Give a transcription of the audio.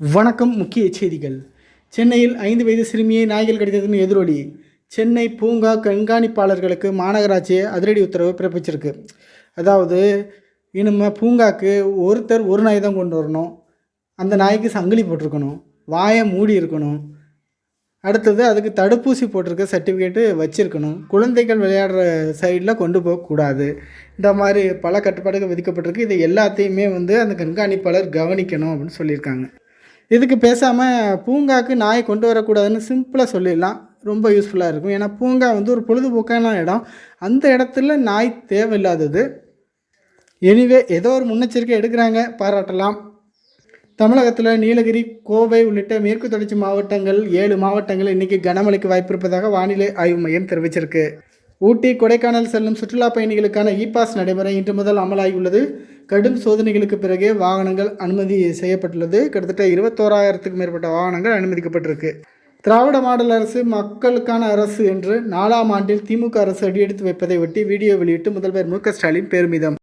வணக்கம் முக்கிய செய்திகள். சென்னையில் ஐந்து வயது சிறுமியை நாய்கள் கடித்ததின் எதிரொலி. சென்னை பூங்கா கண்காணிப்பாளர்களுக்கு மாநகராட்சி அதிரடி உத்தரவு பிறப்பிச்சிருக்கு. அதாவது இனிமேல் பூங்காக்கு ஒருத்தர் ஒரு நாய் தான் கொண்டு வரணும். அந்த நாய்க்கு சங்கிலி போட்டிருக்கணும். வாயை மூடி இருக்கணும். அடுத்தது அதுக்கு தடுப்பூசி போட்டிருக்க சர்டிஃபிகேட்டு வச்சுருக்கணும். குழந்தைகள் விளையாடுற சைடில் கொண்டு போகக்கூடாது இந்த மாதிரி பல கட்டுப்பாடுகள் விதிக்கப்பட்டிருக்கு. இது எல்லாத்தையுமே வந்து அந்த கண்காணிப்பாளர் கவனிக்கணும் அப்படின்னு சொல்லியிருக்காங்க. இதுக்கு பேசாமல் பூங்காக்கு நாய் கொண்டு வரக்கூடாதுன்னு சிம்பிளாக சொல்லிடலாம். ரொம்ப யூஸ்ஃபுல்லாக இருக்கும். ஏன்னா பூங்கா வந்து ஒரு பொழுதுபோக்கான இடம். அந்த இடத்துல நாய் தேவையில்லாதது. எனிவே ஏதோ ஒரு முன்னெச்சரிக்கை எடுக்கிறாங்க. பாராட்டலாம். தமிழகத்தில் நீலகிரி கோவை உள்ளிட்ட மேற்கு தொடர்ச்சி மாவட்டங்கள் ஏழு மாவட்டங்கள் இன்றைக்கி கனமழைக்கு வாய்ப்பு இருப்பதாக வானிலை ஆய்வு மையம் தெரிவிச்சிருக்கு. ஊட்டி கொடைக்கானல் செல்லும் சுற்றுலா பயணிகளுக்கான இ பாஸ் நடைமுறை இன்று முதல் அமலாகியுள்ளது. கடும் சோதனைகளுக்கு பிறகே வாகனங்கள் அனுமதி செய்யப்பட்டுள்ளது. கிட்டத்தட்ட இருபத்தோராயிரத்துக்கும் மேற்பட்ட வாகனங்கள் அனுமதிக்கப்பட்டிருக்கு. திராவிட மாடல் அரசு மக்களுக்கான அரசு என்று நாலாம் ஆண்டில் திமுக அரசு அடியெடுத்து வைப்பதை ஒட்டி வீடியோ வெளியிட்டு முதல்வர் மு ஸ்டாலின் பெருமிதம்.